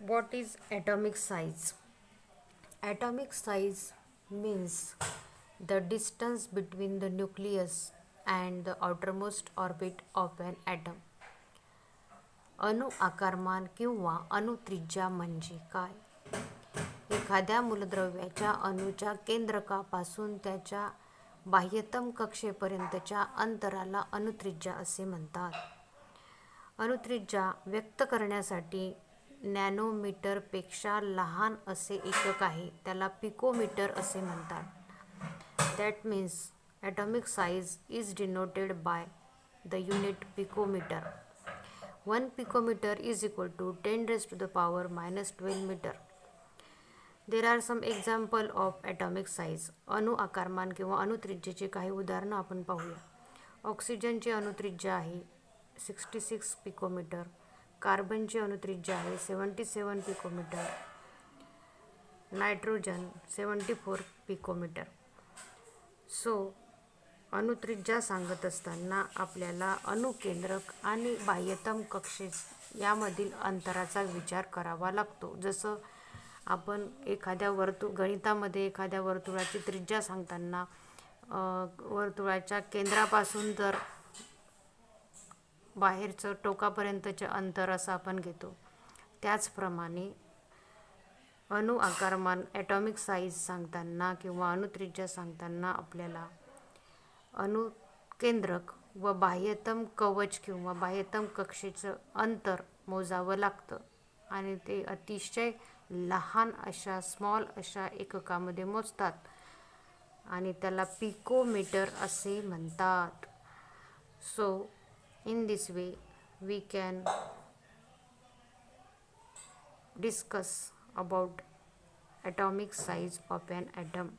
What is atomic size? Atomic size means the distance between the nucleus and the outermost orbit of an atom. अणु आकारमान किंवा अणुत्रिज्या म्हणजे काय एखाद्या मूलद्रव्याच्या अणूच्या केंद्रकापासून त्याच्या बाह्यतम कक्षेपर्यंतच्या अंतराला अणुत्रिज्या असे म्हणतात अणुत्रिज्या व्यक्त करण्यासाठी नॅनोमीटरपेक्षा लहान असे एकक आहे त्याला पिकोमीटर असे म्हणतात. That means atomic size is denoted by the unit picometre one picometre is equal to ten raise to the power minus twelve metre there are some example of atomic size अणु आकारमान किंवा अणुत्रिज्येची काही उदाहरणं आपण पाहूया. ऑक्सिजनची अणुत्रिज्या आहे सिक्स्टी सिक्स पिकोमीटर कार्बनची अणुत्रिज्या आहे seventy seven picometre. Nitrogen seventy four picometre so अणुत्रिज्या सांगत असताना आपल्याला अणुकेंद्रक आणि बाह्यतम कक्षे यामधील अंतराचा विचार करावा लागतो. जसं आपण एखाद्या वर्तु गणितामध्ये एखाद्या वर्तुळाची त्रिज्या सांगताना वर्तुळाच्या केंद्रापासून जर बाहेरचं टोकापर्यंतचे अंतर असं आपण घेतो. त्याचप्रमाणे अणु आकारमान ॲटॉमिक साईज सांगताना किंवा अणुत्रिज्या सांगताना आपल्याला अणुकेंद्रक व बाह्यतम कवच किंवा बाह्यतम कक्षेचं अंतर मोजावं लागतं. आणि ते अतिशय लहान अशा स्मॉल अशा एककामध्ये मोजतात. आणि त्याला पिकोमीटर असे म्हणतात. So in this way we can discuss about atomic size of an atom.